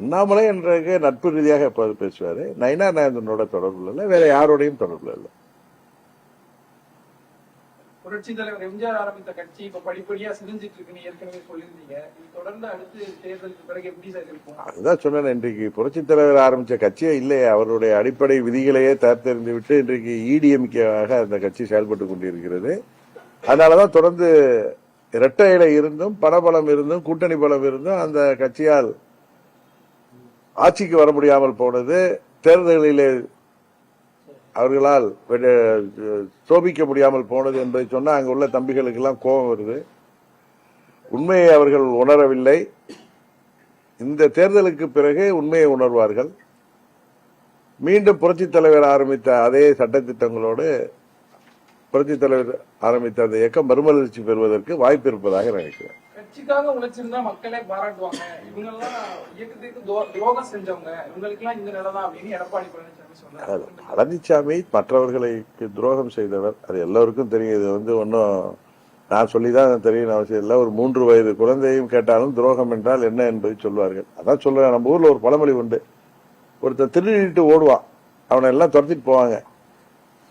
அண்ணாமலை என்றக்கு நட்பு ரீதியாக எப்போது பேசுவாரு? நயினா நாயந்தனோட தொடர்புல இல்லை வேற யாரோடையும் தொடர்புல இல்லை? புரட்சி தலைவர் எம்ஜிஆர் ஆரம்பித்த கட்சி இப்ப படிப்படியா சிதைஞ்சிட்டு இருக்குன்னு ஏற்கனவே சொல்லியிருந்தீங்க. இது தொடர்ந்து அடுத்து தேர்தலுக்கு பிறகு எப்படி சார் இருக்கும்? அதுதான் சொன்னேன். இன்றைக்கு புரட்சித் தலைவர் ஆரம்பிச்ச கட்சியே இல்லையே அவருடைய அடிப்படை விதிகளையே தற்தெறிந்து விட்டு இன்றைக்கு E இடிஎம்கேவாக அந்த கட்சி செயல்பட்டு கொண்டிருக்கிறது. அதனாலதான் தொடர்ந்து இரட்டை இலை இருந்தும் பணபலம் இருந்தும் கூட்டணி பலம் இருந்தும் அந்த கட்சியால் ஆட்சிக்கு வர முடியாமல் போனது தேர்தலிலே அவர்களால் சோபிக்க முடியாமல் போனது என்பதை சொன்னால் அங்கே உள்ள தம்பிகளுக்கெல்லாம் கோபம் வருது. உண்மையை அவர்கள் உணரவில்லை. இந்த தேர்தலுக்கு பிறகு உண்மையை உணர்வார்கள். மீண்டும் புரட்சித் தலைவர் ஆரம்பித்த அதே சட்டத்திட்டங்களோடு புரட்சித் தலைவர் ஆரம்பித்த அந்த இயக்கம் மறுமலர்ச்சி பெறுவதற்கு வாய்ப்பு இருப்பதாக நினைக்கிறேன். கட்சிக்காக உழைச்சிருந்தா மக்களே பாராட்டுவாங்க. இவங்க எல்லாம் இயக்கத்துக்கு துரோ- துரோகம் செஞ்சவங்க. இந்த அப்படின்னு எடப்பாடி பழனிசாமி மற்றவர்களுக்கு துரோகம் செய்தவர். அது எல்லோருக்கும் தெரியும். இது வந்து ஒன்றும் நான் சொல்லிதான் தெரியும் அவசியம் இல்லை. ஒரு மூன்று வயது குழந்தையும் கேட்டாலும் துரோகம் என்றால் என்ன என்பதை சொல்வார்கள். அதான் சொல்றேன். நம்ம ஊர்ல ஒரு பழமொழி உண்டு. ஒருத்தன் திருடிட்டு ஓடுவான். அவனை எல்லாம் துரத்திட்டு போவாங்க.